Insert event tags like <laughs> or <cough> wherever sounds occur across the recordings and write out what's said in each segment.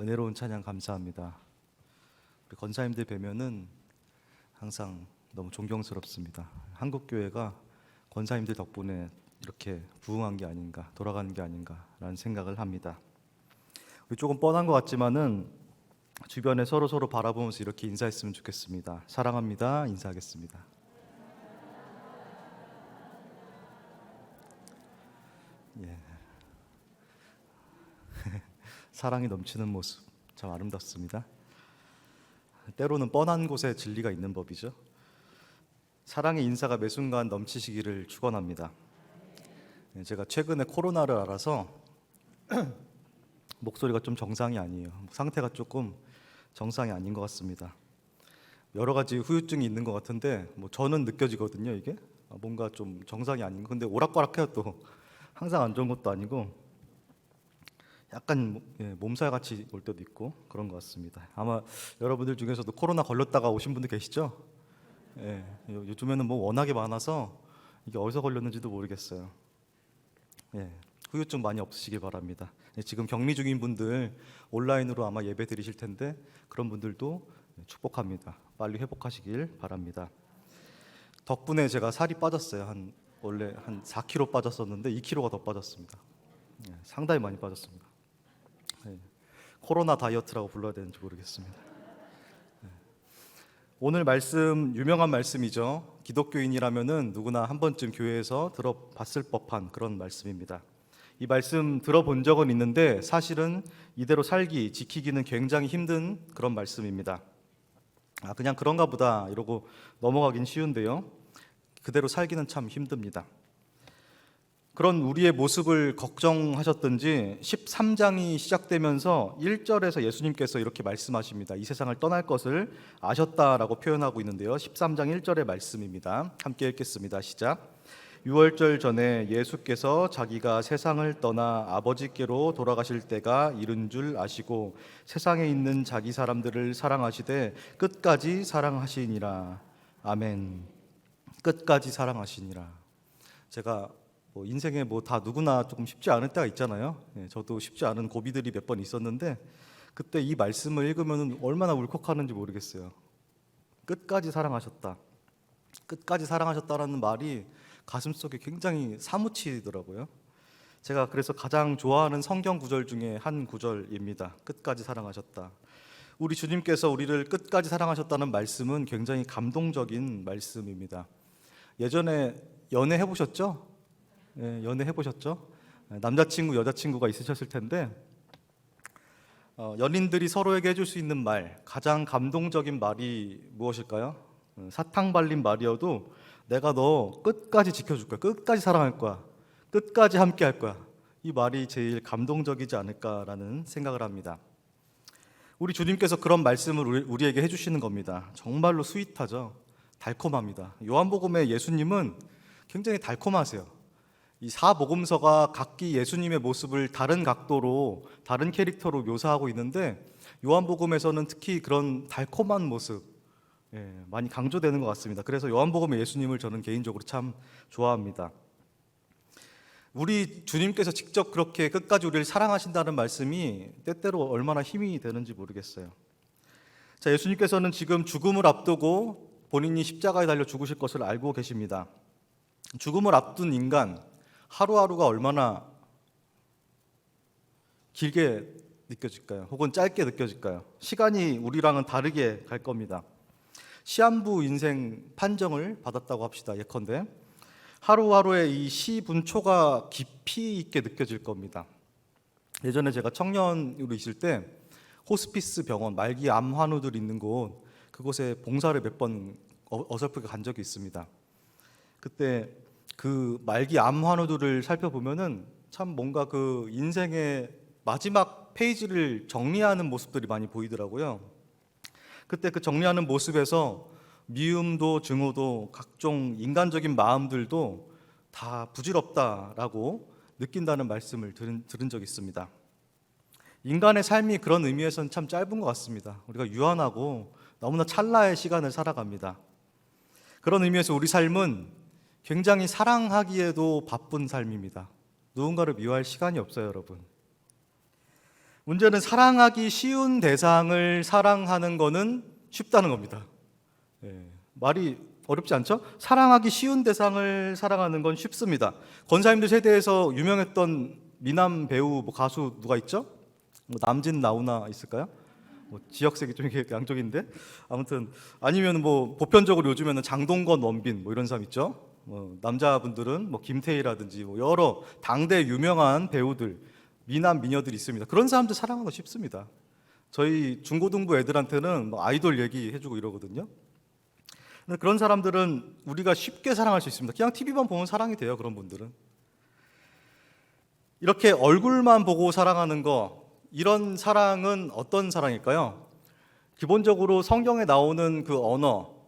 은혜로운 찬양 감사합니다. 우리 권사님들 뵈면은 항상 너무 존경스럽습니다. 한국 교회가 권사님들 덕분에 이렇게 부흥한 게 아닌가, 돌아가는 게 아닌가라는 생각을 합니다. 우리 조금 뻔한 것 같지만은 주변에 서로 서로 바라보면서 이렇게 인사했으면 좋겠습니다. 사랑합니다. 인사하겠습니다. 예. 사랑이 넘치는 모습 참 아름답습니다. 때로는 뻔한 곳에 진리가 있는 법이죠. 사랑의 인사가 매 순간 넘치시기를 축원합니다. 예, 제가 최근에 코로나를 알아서 <clears throat> 목소리가 좀 정상이 아니에요. 상태가 조금 정상이 아닌 것 같습니다. 여러 가지 후유증이 있는 것 같은데 뭐 저는 느껴지거든요. 이게 아, 뭔가 좀 정상이 아닌 거. 근데 오락가락해요 또 항상 안 좋은 것도 아니고 약간 뭐- 예, 몸살 같이 올 때도 있고 그런 것 같습니다. 아마 여러분들 중에서도 코로나 걸렸다가 오신 분들 계시죠? 예, 요- 요즘에는 뭐 워낙에 많아서 이게 어디서 걸렸는지도 모르겠어요. 예, 후유증 많이 없으시길 바랍니다. 예, 지금 격리 중인 분들 온라인으로 아마 예배 드리실 텐데 그런 분들도 축복합니다. 빨리 회복하시길 바랍니다. 덕분에 제가 살이 빠졌어요. 한 원래 한 4kg 빠졌었는데 2kg가 더 빠졌습니다. 예, 상당히 많이 빠졌습니다. 예, 코로나 다이어트라고 불러야 되는지 모르겠습니다. 예. 오늘 말씀 유명한 말씀이죠. 기독교인이라면은 누구나 한 번쯤 교회에서 들어봤을 법한 그런 말씀입니다. 이 말씀 들어본 적은 있는데 사실은 이대로 살기 지키기는 굉장히 힘든 그런 말씀입니다. 아 그냥 그런가 보다 이러고 넘어가긴 쉬운데요. 그대로 살기는 참 힘듭니다. 그런 우리의 모습을 걱정하셨든지 13장이 시작되면서 1절에서 예수님께서 이렇게 말씀하십니다. 이 세상을 떠날 것을 아셨다라고 표현하고 있는데요. 13장 1절의 말씀입니다. 함께 읽겠습니다. 시작. 6월절 전에 예수께서 자기가 세상을 떠나 아버지께로 돌아가실 때가 이른 줄 아시고 세상에 있는 자기 사람들을 사랑하시되 끝까지 사랑하시니라. 아멘. 끝까지 사랑하시니라. 제가 뭐 인생에 뭐 다 누구나 조금 쉽지 않을 때가 있잖아요. 예, 저도 쉽지 않은 고비들이 몇 번 있었는데 그때 이 말씀을 읽으면 얼마나 울컥하는지 모르겠어요. 끝까지 사랑하셨다. 끝까지 사랑하셨다라는 말이 가슴 속에 굉장히 사무치더라고요. 제가 그래서 가장 좋아하는 성경 구절 중에 한 구절입니다. 끝까지 사랑하셨다. 우리 주님께서 우리를 끝까지 사랑하셨다는 말씀은 굉장히 감동적인 말씀입니다. 예전에 연애 해보셨죠? 예, 연애 해보셨죠? 예, 남자친구, 여자친구가 있으셨을 텐데 어, 연인들이 서로에게 해줄 수 있는 말 가장 감동적인 말이 무엇일까요? 어, 사탕 발린 말이어도 내가 너 끝까지 지켜줄 거야, 끝까지 사랑할 거야, 끝까지 함께 할 거야. 이 말이 제일 감동적이지 않을까라는 생각을 합니다. 우리 주님께서 그런 말씀을 우리- 우리에게 해주시는 겁니다. 정말로 스윗하죠. 달콤합니다. 요한복음의 예수님은 굉장히 달콤하세요. 이 사복음서가 각기 예수님의 모습을 다른 각도로 다른 캐릭터로 묘사하고 있는데 요한복음에서는 특히 그런 달콤한 모습 예, 많이 강조되는 것 같습니다. 그래서 요한복음의 예수님을 저는 개인적으로 참 좋아합니다. 우리 주님께서 직접 그렇게 끝까지 우리를 사랑하신다는 말씀이 때때로 얼마나 힘이 되는지 모르겠어요. 자, 예수님께서는 지금 죽음을 앞두고 본인이 십자가에 달려 죽으실 것을 알고 계십니다. 죽음을 앞둔 인간 하루하루가 얼마나 길게 느껴질까요? 혹은 짧게 느껴질까요? 시간이 우리랑은 다르게 갈 겁니다. 시한부 인생 판정을 받았다고 합시다. 예컨대 하루하루의 이 시분초가 깊이 있게 느껴질 겁니다. 예전에 제가 청년으로 있을 때 호스피스 병원 말기 암 환우들 있는 곳 그곳에 봉사를 몇 번 어설프게 간 적이 있습니다. 그때 그 말기 암 환우들을 살펴보면은 참 뭔가 그 인생의 마지막 페이지를 정리하는 모습들이 많이 보이더라고요. 그때 그 정리하는 모습에서 미움도 증오도 각종 인간적인 마음들도 다 부질없다라고 느낀다는 말씀을 들은, 들은 적이 있습니다. 인간의 삶이 그런 의미에서는 참 짧은 것 같습니다. 우리가 유한하고 너무나 찰나의 시간을 살아갑니다. 그런 의미에서 우리 삶은 굉장히 사랑하기에도 바쁜 삶입니다. 누군가를 미워할 시간이 없어요, 여러분. 문제는 사랑하기 쉬운 대상을 사랑하는 거는 쉽다는 겁니다. 예, 말이 어렵지 않죠? 사랑하기 쉬운 대상을 사랑하는 건 쉽습니다. 권사님들 세대에서 유명했던 미남 배우 뭐 가수 누가 있죠? 뭐 남진 나우나 있을까요? 뭐 지역색이 좀 이렇게 양쪽인데 아무튼 아니면 뭐 보편적으로 요즘에는 장동건, 원빈 뭐 이런 사람 있죠? 뭐 남자분들은 뭐 김태희라든지 뭐 여러 당대 유명한 배우들 미남 미녀들이 있습니다. 그런 사람들 사랑하는 거 쉽습니다. 저희 중고등부 애들한테는 뭐 아이돌 얘기해주고 이러거든요. 그런 사람들은 우리가 쉽게 사랑할 수 있습니다. 그냥 TV만 보면 사랑이 돼요. 그런 분들은 이렇게 얼굴만 보고 사랑하는 거 이런 사랑은 어떤 사랑일까요? 기본적으로 성경에 나오는 그 언어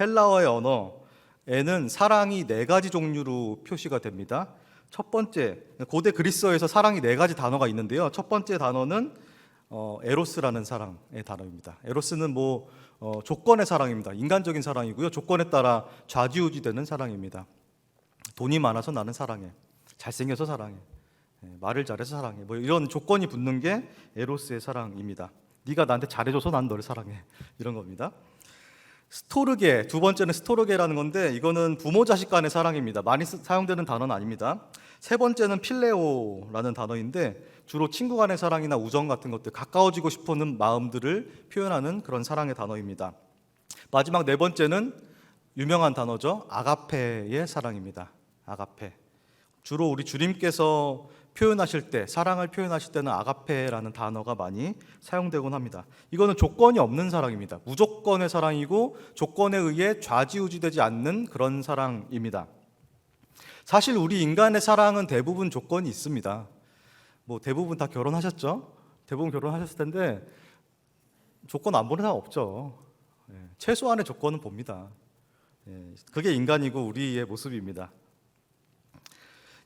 헬라어의 언어에는 사랑이 네 가지 종류로 표시가 됩니다. 첫 번째 고대 그리스어에서 사랑이 네 가지 단어가 있는데요. 첫 번째 단어는 어, 에로스라는 사랑의 단어입니다. 에로스는 뭐 어, 조건의 사랑입니다. 인간적인 사랑이고요. 조건에 따라 좌지우지되는 사랑입니다. 돈이 많아서 나는 사랑해. 잘생겨서 사랑해. 예, 말을 잘해서 사랑해. 뭐 이런 조건이 붙는 게 에로스의 사랑입니다. 네가 나한테 잘해줘서 난 너를 사랑해. 이런 겁니다. 스토르게 두 번째는 스토르게라는 건데 이거는 부모 자식 간의 사랑입니다. 많이 쓰- 사용되는 단어는 아닙니다. 세 번째는 필레오라는 단어인데 주로 친구 간의 사랑이나 우정 같은 것들 가까워지고 싶어하는 마음들을 표현하는 그런 사랑의 단어입니다. 마지막 네 번째는 유명한 단어죠. 아가페의 사랑입니다. 아가페. 주로 우리 주님께서 표현하실 때 사랑을 표현하실 때는 아가페라는 단어가 많이 사용되곤 합니다. 이거는 조건이 없는 사랑입니다. 무조건의 사랑이고 조건에 의해 좌지우지되지 않는 그런 사랑입니다. 사실 우리 인간의 사랑은 대부분 조건이 있습니다. 뭐 대부분 다 결혼하셨죠? 대부분 결혼하셨을 텐데 조건 안 보는 사람 없죠. 예, 최소한의 조건은 봅니다. 예, 그게 인간이고 우리의 모습입니다.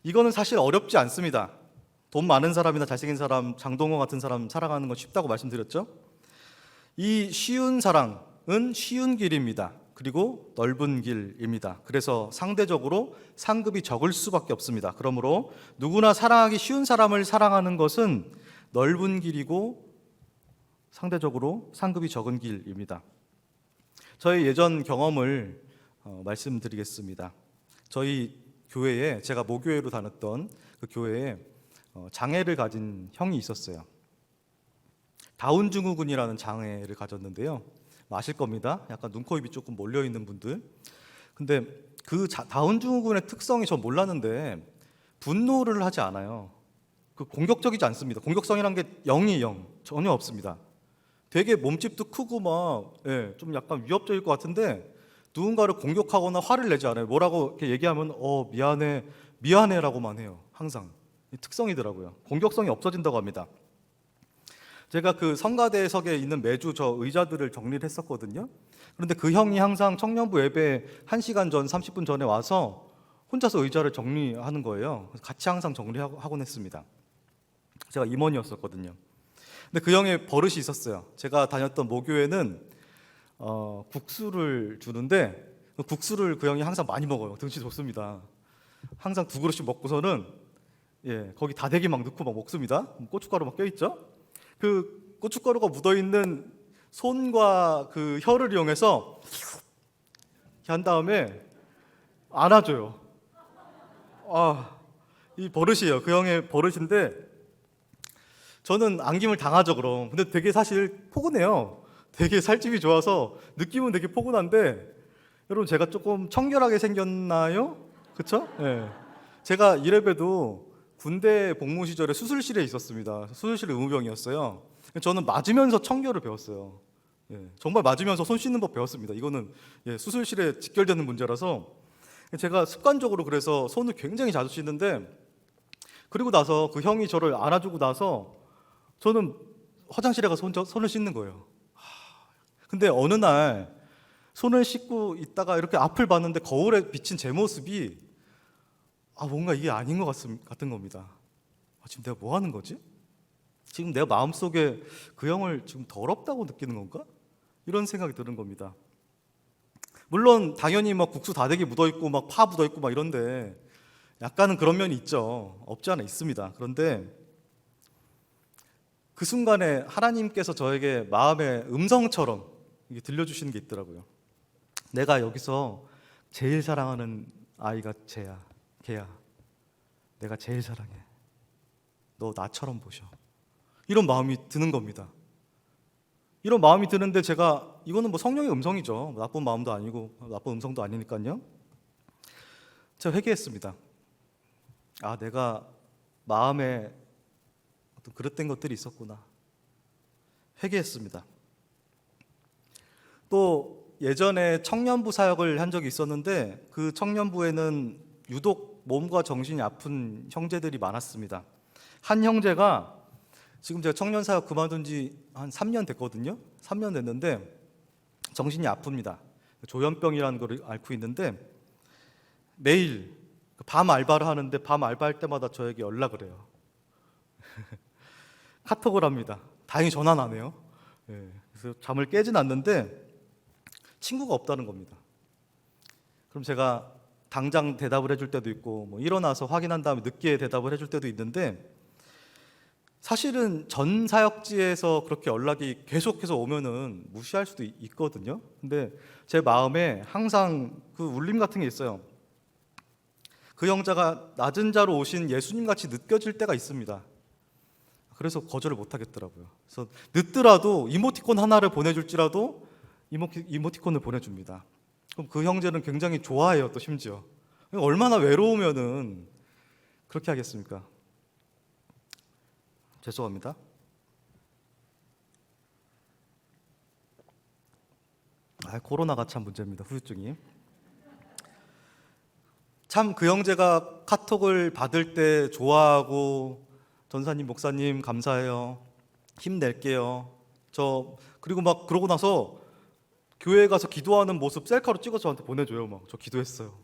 이거는 사실 어렵지 않습니다. 돈 많은 사람이나 잘생긴 사람, 장동건 같은 사람 사랑하는 건 쉽다고 말씀드렸죠. 이 쉬운 사랑은 쉬운 길입니다. 그리고 넓은 길입니다. 그래서 상대적으로 상급이 적을 수밖에 없습니다. 그러므로 누구나 사랑하기 쉬운 사람을 사랑하는 것은 넓은 길이고 상대적으로 상급이 적은 길입니다. 저희 예전 경험을 어, 말씀드리겠습니다. 저희 교회에 제가 모교회로 다녔던 그 교회에 어, 장애를 가진 형이 있었어요. 다운 증후군이라는 장애를 가졌는데요. 뭐 아실 겁니다. 약간 눈, 코, 입이 조금 몰려 있는 분들. 근데 그 자- 다운 증후군의 특성이 전 몰랐는데 분노를 하지 않아요. 그 공격적이지 않습니다. 공격성이란 게 0이 0 전혀 없습니다. 되게 몸집도 크고 막, 예, 좀 약간 위협적일 것 같은데 누군가를 공격하거나 화를 내지 않아요. 뭐라고 이렇게 얘기하면 어 미안해, 미안해라고만 해요. 항상 이 특성이더라고요. 공격성이 없어진다고 합니다. 제가 그 성가대석에 있는 매주 저 의자들을 정리를 했었거든요. 그런데 그 형이 항상 청년부 예배 1시간 전, 30분 전에 와서 혼자서 의자를 정리하는 거예요. 같이 항상 정리하곤 했습니다. 제가 임원이었었거든요. 근데 그 형의 버릇이 있었어요. 제가 다녔던 모교회는 어, 국수를 주는데 그 국수를 그 형이 항상 많이 먹어요. 등치 좋습니다. 항상 두 그릇씩 먹고서는 예 거기 다대기 막 넣고 막 먹습니다. 고춧가루 막 껴있죠. 그 고춧가루가 묻어 있는 손과 그 혀를 이용해서 한 다음에 안아줘요. 아, 이 버릇이에요. 그 형의 버릇인데 저는 안김을 당하죠 그럼. 근데 되게 사실 포근해요. 되게 살집이 좋아서 느낌은 되게 포근한데 여러분 제가 조금 청결하게 생겼나요? 그쵸? 예. 제가 이래봬도 군대 복무 시절에 수술실에 있었습니다. 수술실 의무병이었어요. 저는 맞으면서 청결을 배웠어요. 예. 정말 맞으면서 손 씻는 법 배웠습니다. 이거는 예, 수술실에 직결되는 문제라서 제가 습관적으로 그래서 손을 굉장히 자주 씻는데 그리고 나서 그 형이 저를 안아주고 나서 저는 화장실에 가서 혼자 손을 씻는 거예요. 하, 근데 어느 날 손을 씻고 있다가 이렇게 앞을 봤는데 거울에 비친 제 모습이 아 뭔가 이게 아닌 것 같은, 같은 겁니다. 아, 지금 내가 뭐 하는 거지? 지금 내 마음 속에 그 형을 지금 더럽다고 느끼는 건가? 이런 생각이 드는 겁니다. 물론 당연히 막 국수 다대기 묻어 있고 막 파 묻어 있고 막 이런데 약간은 그런 면이 있죠. 없지 않아 있습니다. 그런데 그 순간에 하나님께서 저에게 마음의 음성처럼 이게 들려주시는 게 있더라고요. 내가 여기서 제일 사랑하는 아이가 쟤야, 걔야. 내가 제일 사랑해. 너 나처럼 보셔. 이런 마음이 드는 겁니다. 이런 마음이 드는데 제가 이거는 뭐 성령의 음성이죠. 나쁜 마음도 아니고 나쁜 음성도 아니니까요. 제가 회개했습니다. 아, 내가 마음에 어떤 그릇된 것들이 있었구나. 회개했습니다. 또 예전에 청년부 사역을 한 적이 있었는데 그 청년부에는 유독 몸과 정신이 아픈 형제들이 많았습니다. 한 형제가 지금 제가 청년 사역 그만둔 지 한 3년 됐거든요. 3년 됐는데 정신이 아픕니다. 조현병이라는 걸 앓고 있는데 매일 밤 알바를 하는데 밤 알바할 때마다 저에게 연락을 해요. <laughs> 카톡을 합니다. 다행히 전화는 안 해요. 예, 그래서 잠을 깨진 않는데 친구가 없다는 겁니다. 그럼 제가 당장 대답을 해줄 때도 있고 뭐 일어나서 확인한 다음에 늦게 대답을 해줄 때도 있는데 사실은 전 사역지에서 그렇게 연락이 계속해서 오면은 무시할 수도 있- 있거든요. 근데 제 마음에 항상 그 울림 같은 게 있어요. 그 형제가 낮은 자로 오신 예수님 같이 느껴질 때가 있습니다. 그래서 거절을 못 하겠더라고요. 그래서 늦더라도 이모티콘 하나를 보내줄지라도 이모티, 이모티콘을 보내줍니다. 그럼 그 형제는 굉장히 좋아해요, 또 심지어. 얼마나 외로우면은 그렇게 하겠습니까? 죄송합니다. 아, 코로나가 참 문제입니다. 후유증이. 참 그 형제가 카톡을 받을 때 좋아하고 전사님 목사님 감사해요. 힘낼게요. 저 그리고 막 그러고 나서 교회 가서 기도하는 모습 셀카로 찍어서 저한테 보내줘요. 막 저 기도했어요.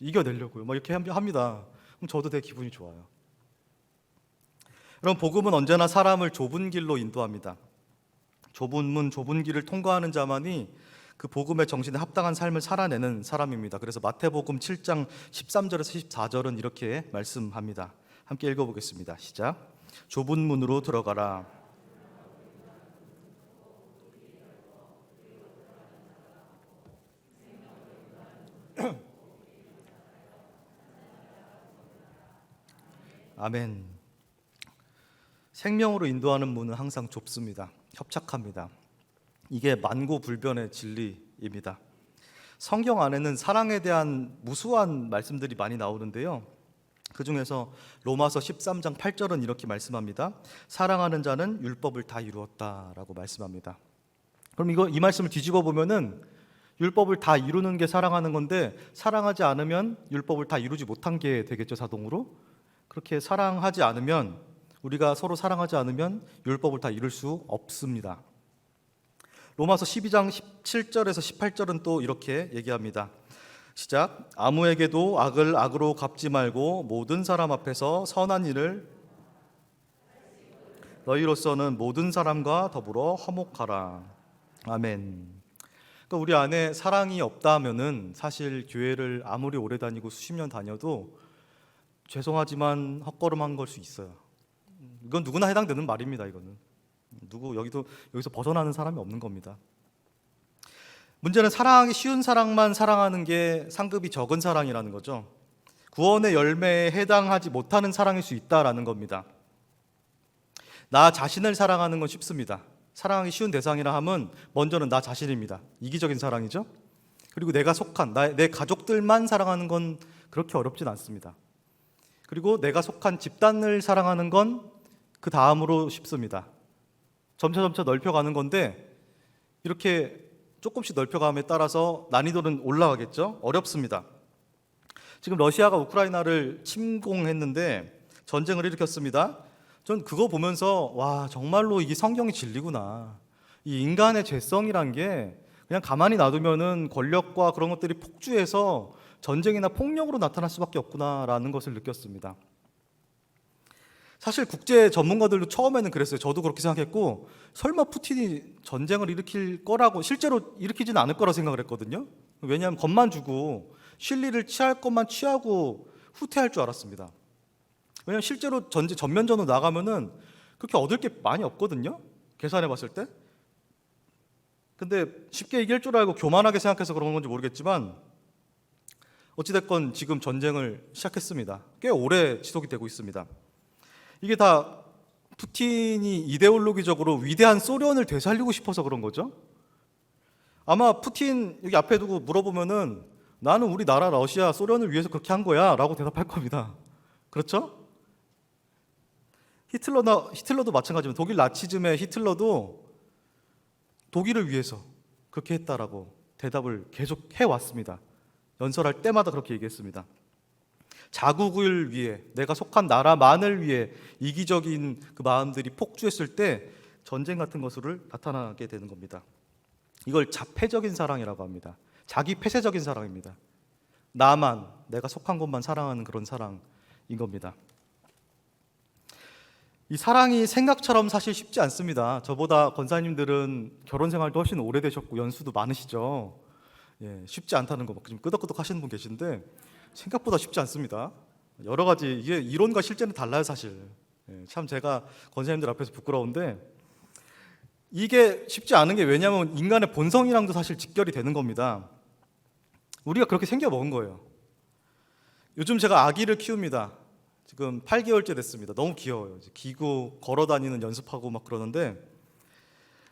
이겨내려고요. 막 이렇게 함- 합니다. 그럼 저도 되게 기분이 좋아요. 여러분 복음은 언제나 사람을 좁은 길로 인도합니다. 좁은 문, 좁은 길을 통과하는 자만이 그 복음의 정신에 합당한 삶을 살아내는 사람입니다. 그래서 마태복음 7장 13절에서 14절은 이렇게 말씀합니다. 함께 읽어보겠습니다. 시작. 좁은 문으로 들어가라. 아멘. 생명으로 인도하는 문은 항상 좁습니다. 협착합니다. 이게 만고불변의 진리입니다. 성경 안에는 사랑에 대한 무수한 말씀들이 많이 나오는데요. 그 중에서 로마서 13장 8절은 이렇게 말씀합니다. 사랑하는 자는 율법을 다 이루었다라고 말씀합니다. 그럼 이거 이 말씀을 뒤집어 보면은 율법을 다 이루는 게 사랑하는 건데 사랑하지 않으면 율법을 다 이루지 못한 게 되겠죠 자동으로. 그렇게 사랑하지 않으면 우리가 서로 사랑하지 않으면 율법을 다 이룰 수 없습니다. 로마서 12장 17절에서 18절은 또 이렇게 얘기합니다. 시작. 아무에게도 악을 악으로 갚지 말고 모든 사람 앞에서 선한 일을 너희로서는 모든 사람과 더불어 화목하라. 아멘. 그러니까 우리 안에 사랑이 없다면은 사실 교회를 아무리 오래 다니고 수십 년 다녀도 죄송하지만 헛걸음한 걸 수 있어요. 이건 누구나 해당되는 말입니다. 이거는 누구 여기도 여기서 벗어나는 사람이 없는 겁니다. 문제는 사랑하기 쉬운 사랑만 사랑하는 게 상급이 적은 사랑이라는 거죠. 구원의 열매에 해당하지 못하는 사랑일 수 있다라는 겁니다. 나 자신을 사랑하는 건 쉽습니다. 사랑하기 쉬운 대상이라 함은 먼저는 나 자신입니다. 이기적인 사랑이죠. 그리고 내가 속한 나, 내 가족들만 사랑하는 건 그렇게 어렵진 않습니다. 그리고 내가 속한 집단을 사랑하는 건 그 다음으로 쉽습니다. 점차 점차 넓혀가는 건데 이렇게 조금씩 넓혀감에 따라서 난이도는 올라가겠죠. 어렵습니다. 지금 러시아가 우크라이나를 침공했는데 전쟁을 일으켰습니다. 전 그거 보면서 와 정말로 이게 성경이 진리구나. 이 인간의 죄성이란 게 그냥 가만히 놔두면은 권력과 그런 것들이 폭주해서 전쟁이나 폭력으로 나타날 수밖에 없구나라는 것을 느꼈습니다. 사실 국제 전문가들도 처음에는 그랬어요. 저도 그렇게 생각했고 설마 푸틴이 전쟁을 일으킬 거라고 실제로 일으키지는 않을 거라 생각을 했거든요. 왜냐하면 겁만 주고 실리를 취할 것만 취하고 후퇴할 줄 알았습니다. 왜냐하면 실제로 전제 전면전으로 나가면은 그렇게 얻을 게 많이 없거든요. 계산해 봤을 때. 근데 쉽게 이길 줄 알고 교만하게 생각해서 그런 건지 모르겠지만 어찌됐건 지금 전쟁을 시작했습니다. 꽤 오래 지속이 되고 있습니다. 이게 다 푸틴이 이데올로기적으로 위대한 소련을 되살리고 싶어서 그런 거죠. 아마 푸틴 여기 앞에 두고 물어보면은 나는 우리 나라 러시아 소련을 위해서 그렇게 한 거야라고 대답할 겁니다. 그렇죠? 히틀러나 히틀러도 마찬가지입니다. 독일 나치즘의 히틀러도 독일을 위해서 그렇게 했다라고 대답을 계속 해 왔습니다. 연설할 때마다 그렇게 얘기했습니다. 자국을 위해 내가 속한 나라만을 위해 이기적인 그 마음들이 폭주했을 때 전쟁 같은 것으로 나타나게 되는 겁니다. 이걸 자폐적인 사랑이라고 합니다. 자기 폐쇄적인 사랑입니다. 나만 내가 속한 곳만 사랑하는 그런 사랑인 겁니다. 이 사랑이 생각처럼 사실 쉽지 않습니다. 저보다 권사님들은 결혼 생활도 훨씬 오래되셨고 연수도 많으시죠. 예, 쉽지 않다는 거좀 끄덕끄덕 하시는 분 계신데 생각보다 쉽지 않습니다. 여러 가지 이게 이론과 실제는 달라요 사실. 예, 참 제가 권사님들 앞에서 부끄러운데 이게 쉽지 않은 게 왜냐하면 인간의 본성이랑도 사실 직결이 되는 겁니다. 우리가 그렇게 생겨 먹은 거예요. 요즘 제가 아기를 키웁니다. 지금 8개월째 됐습니다. 너무 귀여워요. 기구 걸어 다니는 연습하고 막 그러는데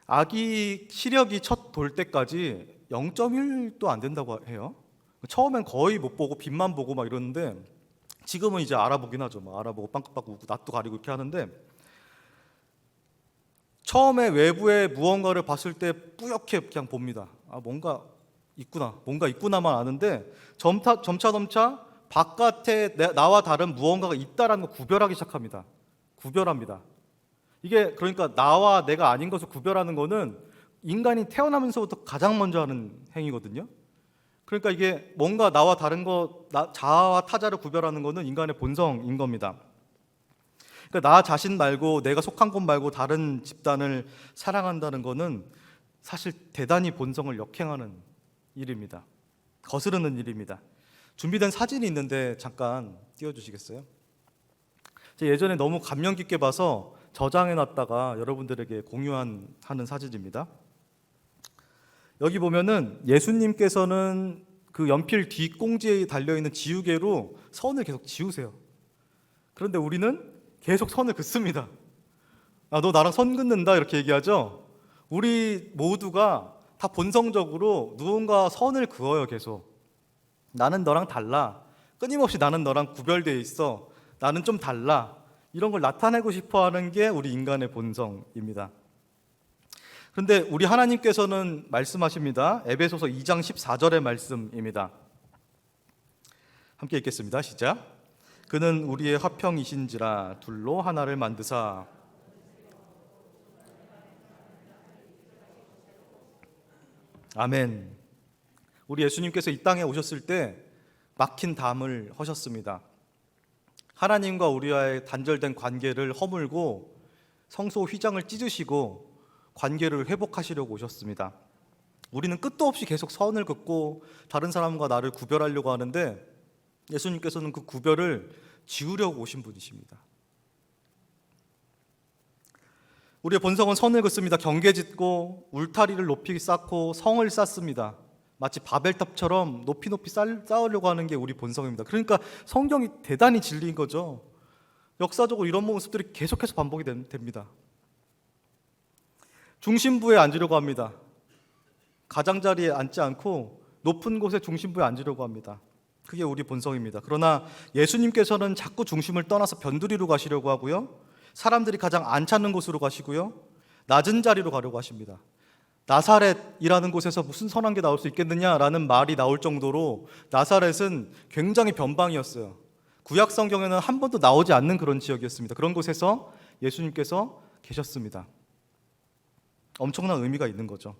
아기 시력이 첫 돌 때까지 0.1도 안 된다고 해요. 처음엔 거의 못 보고 빛만 보고 막 이러는데 지금은 이제 알아보긴 하죠. 막 알아보고 빵긋빵긋 웃고 낯도 가리고 이렇게 하는데 처음에 외부의 무언가를 봤을 때 뿌옇게 그냥 봅니다. 아 뭔가 있구나, 뭔가 있구나만 아는데 점차 점차 점차 바깥에 내- 나와 다른 무언가가 있다라는 걸 구별하기 시작합니다. 구별합니다. 이게 그러니까 나와 내가 아닌 것을 구별하는 거는 인간이 태어나면서부터 가장 먼저 하는 행위거든요. 그러니까 이게 뭔가 나와 다른 거 나, 자아와 타자를 구별하는 거는 인간의 본성인 겁니다. 그러니까 나 자신 말고 내가 속한 곳 말고 다른 집단을 사랑한다는 거는 사실 대단히 본성을 역행하는 일입니다. 거스르는 일입니다. 준비된 사진이 있는데 잠깐 띄워주시겠어요? 예전에 너무 감명 깊게 봐서 저장해 놨다가 여러분들에게 공유한 하는 사진입니다. 여기 보면은 예수님께서는 그 연필 뒷공지에 달려 있는 지우개로 선을 계속 지우세요. 그런데 우리는 계속 선을 긋습니다. 아, 너 나랑 선 긋는다 이렇게 얘기하죠. 우리 모두가 다 본성적으로 누군가 선을 그어요, 계속. 나는 너랑 달라. 끊임없이 나는 너랑 구별되어 있어. 나는 좀 달라. 이런 걸 나타내고 싶어 하는 게 우리 인간의 본성입니다. 그런데 우리 하나님께서는 말씀하십니다. 에베소서 2장 14절의 말씀입니다. 함께 읽겠습니다. 시작. 그는 우리의 화평이신지라 둘로 하나를 만드사 아멘. 우리 예수님께서 이 땅에 오셨을 때 막힌 담을 허셨습니다. 하나님과 우리와의 단절된 관계를 허물고 성소 휘장을 찢으시고 관계를 회복하시려고 오셨습니다. 우리는 끝도 없이 계속 선을 긋고 다른 사람과 나를 구별하려고 하는데 예수님께서는 그 구별을 지우려고 오신 분이십니다. 우리의 본성은 선을 긋습니다. 경계 짓고 울타리를 높이 쌓고 성을 쌓습니다. 마치 바벨탑처럼 높이 높이 쌓- 쌓으려고 하는 게 우리 본성입니다. 그러니까 성경이 대단히 진리인 거죠. 역사적으로 이런 모습들이 계속해서 반복이 된- 됩니다. 중심부에 앉으려고 합니다. 가장자리에 앉지 않고 높은 곳에 중심부에 앉으려고 합니다. 그게 우리 본성입니다. 그러나 예수님께서는 자꾸 중심을 떠나서 변두리로 가시려고 하고요. 사람들이 가장 안 찾는 곳으로 가시고요. 낮은 자리로 가려고 하십니다. 나사렛이라는 곳에서 무슨 선한 게 나올 수 있겠느냐라는 말이 나올 정도로 나사렛은 굉장히 변방이었어요. 구약 성경에는 한 번도 나오지 않는 그런 지역이었습니다. 그런 곳에서 예수님께서 계셨습니다. 엄청난 의미가 있는 거죠.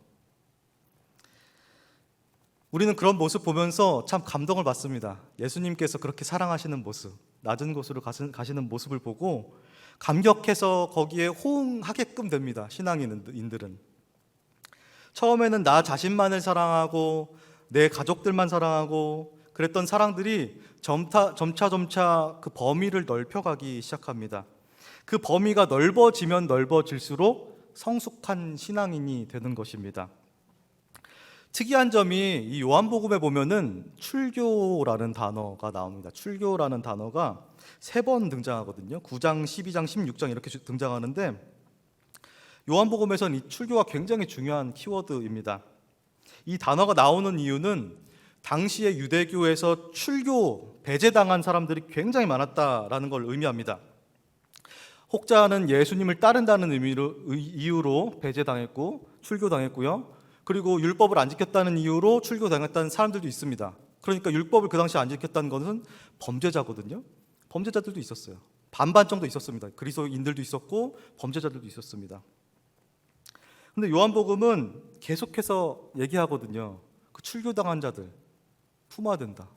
우리는 그런 모습 보면서 참 감동을 받습니다. 예수님께서 그렇게 사랑하시는 모습, 낮은 곳으로 가시- 가시는 모습을 보고 감격해서 거기에 호응하게끔 됩니다. 신앙인들은. 처음에는 나 자신만을 사랑하고 내 가족들만 사랑하고 그랬던 사랑들이 점차 점차 점차 그 범위를 넓혀가기 시작합니다. 그 범위가 넓어지면 넓어질수록 성숙한 신앙인이 되는 것입니다. 특이한 점이 이 요한복음에 보면은 출교라는 단어가 나옵니다. 출교라는 단어가 세 번 등장하거든요. 9장, 12장, 16장 이렇게 주- 등장하는데 요한복음에서는 이 출교가 굉장히 중요한 키워드입니다. 이 단어가 나오는 이유는 당시의 유대교에서 출교 배제당한 사람들이 굉장히 많았다라는 걸 의미합니다. 혹자는 예수님을 따른다는 의미로 의- 이유로 배제당했고 출교당했고요. 그리고 율법을 안 지켰다는 이유로 출교당했다는 사람들도 있습니다. 그러니까 율법을 그 당시 안 지켰다는 것은 범죄자거든요. 범죄자들도 있었어요. 반반 정도 있었습니다. 그리스도인들도 있었고 범죄자들도 있었습니다. 근데 요한복음은 계속해서 얘기하거든요. 그 출교당한 자들 품어된다.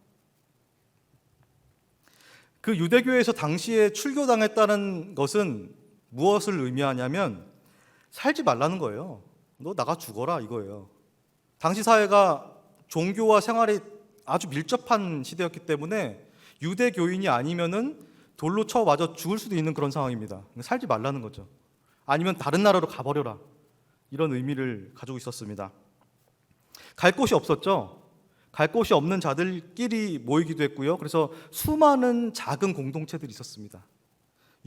그 유대교에서 당시에 출교당했다는 것은 무엇을 의미하냐면 살지 말라는 거예요. 너 나가 죽어라 이거예요. 당시 사회가 종교와 생활이 아주 밀접한 시대였기 때문에 유대교인이 아니면은 돌로 쳐 맞아 죽을 수도 있는 그런 상황입니다. 살지 말라는 거죠. 아니면 다른 나라로 가버려라. 이런 의미를 가지고 있었습니다. 갈 곳이 없었죠. 갈 곳이 없는 자들끼리 모이기도 했고요. 그래서 수많은 작은 공동체들이 있었습니다.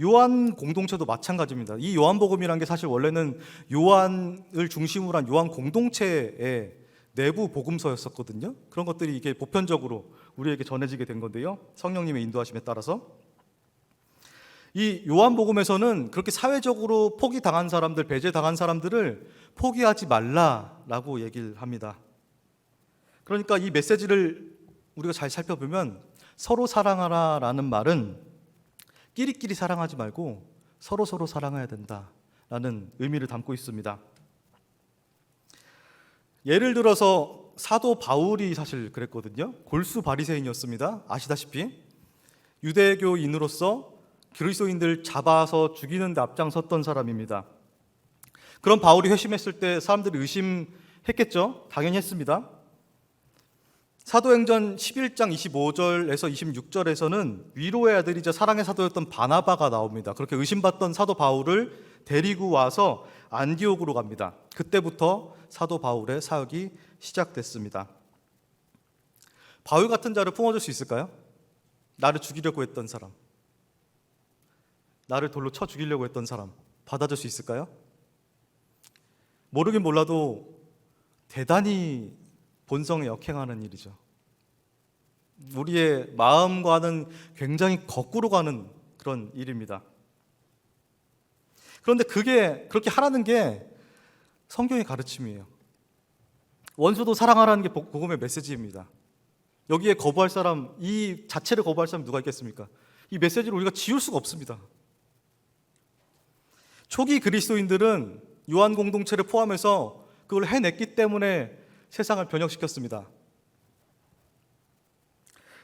요한 공동체도 마찬가지입니다. 이 요한복음이란 게 사실 원래는 요한을 중심으로 한 요한 공동체의 내부 복음서였었거든요. 그런 것들이 이게 보편적으로 우리에게 전해지게 된 건데요. 성령님의 인도하심에 따라서 이 요한복음에서는 그렇게 사회적으로 포기당한 사람들, 배제당한 사람들을 포기하지 말라라고 얘기를 합니다. 그러니까 이 메시지를 우리가 잘 살펴보면 서로 사랑하라라는 말은 끼리끼리 사랑하지 말고 서로 서로 사랑해야 된다라는 의미를 담고 있습니다. 예를 들어서 사도 바울이 사실 그랬거든요. 골수 바리새인이었습니다. 아시다시피 유대교인으로서 그리스도인들 잡아서 죽이는 데 앞장섰던 사람입니다. 그런 바울이 회심했을 때 사람들이 의심했겠죠? 당연히 했습니다. 사도행전 11장 25절에서 26절에서는 위로의 아들이자 사랑의 사도였던 바나바가 나옵니다. 그렇게 의심받던 사도 바울을 데리고 와서 안디옥으로 갑니다. 그때부터 사도 바울의 사역이 시작됐습니다. 바울 같은 자를 품어줄 수 있을까요? 나를 죽이려고 했던 사람, 나를 돌로 쳐 죽이려고 했던 사람 받아줄 수 있을까요? 모르긴 몰라도 대단히 본성에 역행하는 일이죠. 우리의 마음과는 굉장히 거꾸로 가는 그런 일입니다. 그런데 그게 그렇게 하라는 게 성경의 가르침이에요. 원수도 사랑하라는 게 복- 복음의 메시지입니다. 여기에 거부할 사람, 이 자체를 거부할 사람 누가 있겠습니까? 이 메시지를 우리가 지울 수가 없습니다. 초기 그리스도인들은 요한 공동체를 포함해서 그걸 해냈기 때문에 세상을 변혁시켰습니다.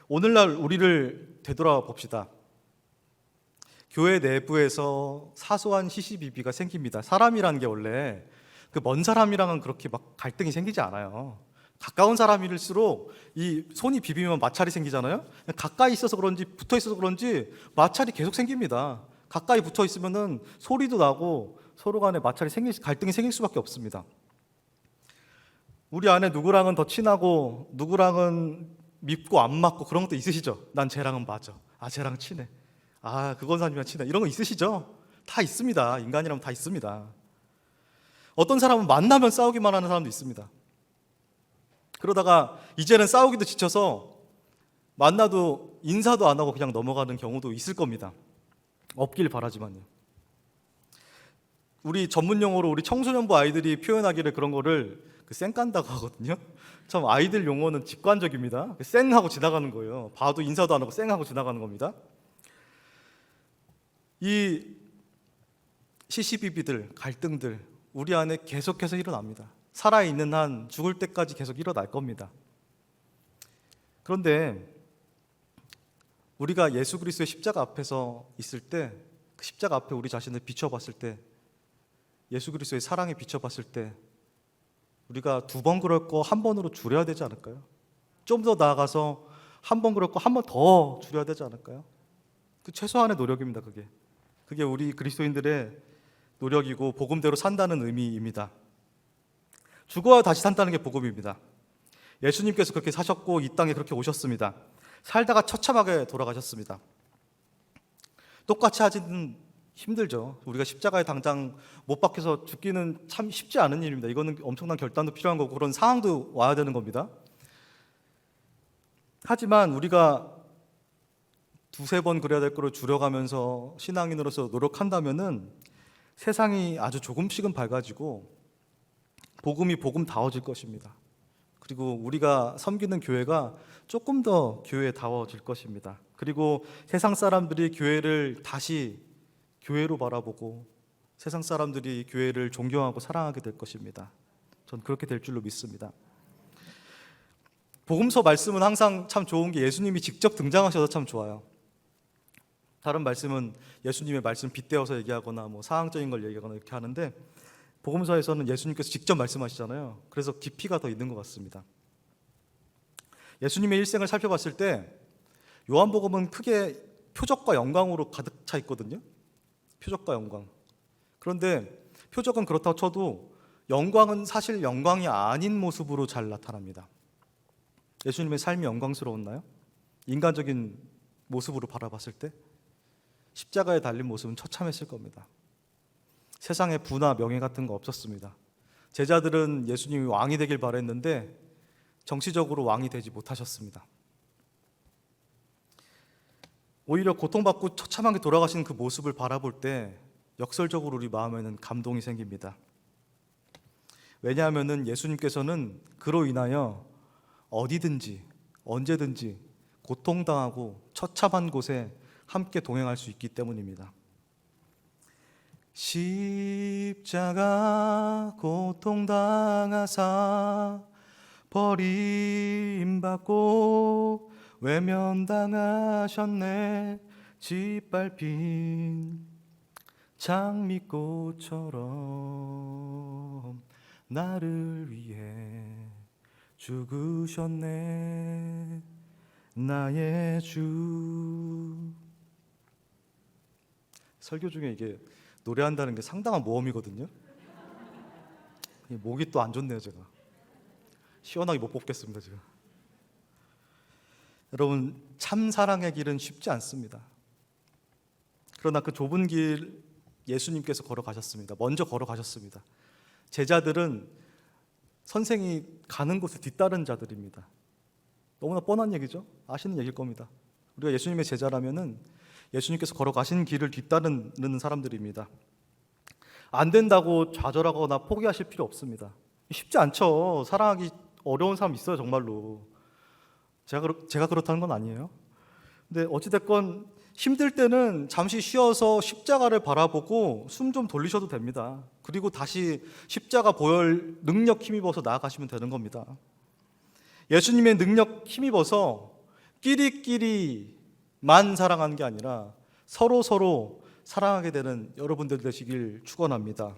오늘날 우리를 되돌아 봅시다. 교회 내부에서 사소한 시시비비가 생깁니다. 사람이라는 게 원래 그 먼 사람이랑은 그렇게 막 갈등이 생기지 않아요. 가까운 사람일수록 이 손이 비비면 마찰이 생기잖아요. 가까이 있어서 그런지 붙어 있어서 그런지 마찰이 계속 생깁니다. 가까이 붙어 있으면은 소리도 나고 서로 간에 마찰이 생길 갈등이 생길 수밖에 없습니다. 우리 안에 누구랑은 더 친하고 누구랑은 밉고 안 맞고 그런 것도 있으시죠? 난 쟤랑은 맞아. 아 쟤랑 친해. 아 그건 사람이랑 친해. 이런 거 있으시죠? 다 있습니다. 인간이라면 다 있습니다. 어떤 사람은 만나면 싸우기만 하는 사람도 있습니다. 그러다가 이제는 싸우기도 지쳐서 만나도 인사도 안 하고 그냥 넘어가는 경우도 있을 겁니다. 없길 바라지만요. 우리 전문 용어로 우리 청소년부 아이들이 표현하기를 그런 거를 그 쌩 깐다고 하거든요. 참 아이들 용어는 직관적입니다. 그 쌩하고 지나가는 거예요. 봐도 인사도 안 하고 쌩 하고 지나가는 겁니다. 이 시시비비들 갈등들 우리 안에 계속해서 일어납니다. 살아 있는 한 죽을 때까지 계속 일어날 겁니다. 그런데 우리가 예수 그리스도의 십자가 앞에서 있을 때 그 십자가 앞에 우리 자신을 비춰봤을 때 예수 그리스도의 사랑에 비춰봤을 때 우리가 두 번 그럴 거 한 번으로 줄여야 되지 않을까요? 좀 더 나아가서 한 번 그럴 거 한 번 더 줄여야 되지 않을까요? 그 최소한의 노력입니다, 그게. 그게 우리 그리스도인들의 노력이고 복음대로 산다는 의미입니다. 죽어야 다시 산다는 게 복음입니다. 예수님께서 그렇게 사셨고 이 땅에 그렇게 오셨습니다. 살다가 처참하게 돌아가셨습니다. 똑같이 하지는 힘들죠. 우리가 십자가에 당장 못 박혀서 죽기는 참 쉽지 않은 일입니다. 이거는 엄청난 결단도 필요한 거고 그런 상황도 와야 되는 겁니다. 하지만 우리가 두세 번 그래야 될 거를 줄여가면서 신앙인으로서 노력한다면은 세상이 아주 조금씩은 밝아지고 복음이 복음다워질 것입니다. 그리고 우리가 섬기는 교회가 조금 더 교회다워질 것입니다. 그리고 세상 사람들이 교회를 다시 교회로 바라보고 세상 사람들이 교회를 존경하고 사랑하게 될 것입니다. 전 그렇게 될 줄로 믿습니다. 복음서 말씀은 항상 참 좋은 게 예수님이 직접 등장하셔서 참 좋아요. 다른 말씀은 예수님의 말씀 빗대어서 얘기하거나 뭐 사항적인 걸 얘기하거나 이렇게 하는데 복음서에서는 예수님께서 직접 말씀하시잖아요. 그래서 깊이가 더 있는 것 같습니다. 예수님의 일생을 살펴봤을 때 요한복음은 크게 표적과 영광으로 가득 차 있거든요. 표적과 영광. 그런데 표적은 그렇다고 쳐도 영광은 사실 영광이 아닌 모습으로 잘 나타납니다. 예수님의 삶이 영광스러웠나요? 인간적인 모습으로 바라봤을 때 십자가에 달린 모습은 처참했을 겁니다. 세상에 부나 명예 같은 거 없었습니다. 제자들은 예수님이 왕이 되길 바랬는데 정치적으로 왕이 되지 못하셨습니다. 오히려 고통받고 처참하게 돌아가신 그 모습을 바라볼 때 역설적으로 우리 마음에는 감동이 생깁니다. 왜냐하면은 예수님께서는 그로 인하여 어디든지 언제든지 고통당하고 처참한 곳에 함께 동행할 수 있기 때문입니다. 십자가 고통당하사 버림받고 외면당하셨네. 짓밟힌 장미꽃처럼 나를 위해 죽으셨네. 나의 주. 설교 중에 이게 노래한다는 게 상당한 모험이거든요. 이 목이 또 안 좋네요 제가. 시원하게 못 뽑겠습니다 지금 여러분 참 사랑의 길은 쉽지 않습니다 그러나 그 좁은 길 예수님께서 걸어가셨습니다 먼저 걸어가셨습니다 제자들은 선생이 가는 곳에 뒤따른 자들입니다. 너무나 뻔한 얘기죠. 아시는 얘기일 겁니다. 우리가 예수님의 제자라면은 예수님께서 걸어가신 길을 뒤따르는 사람들입니다. 안 된다고 좌절하거나 포기하실 필요 없습니다. 쉽지 않죠. 사랑하기 어려운 사람 있어요, 정말로. 제가 제가 그렇다는 건 아니에요. 근데 어찌됐건 힘들 때는 잠시 쉬어서 십자가를 바라보고 숨 좀 돌리셔도 됩니다. 그리고 다시 십자가 보혈 능력 힘입어서 나아가시면 되는 겁니다. 예수님의 능력 힘입어서 끼리끼리만 사랑하는 게 아니라 서로 서로 사랑하게 되는 여러분들 되시길 축원합니다.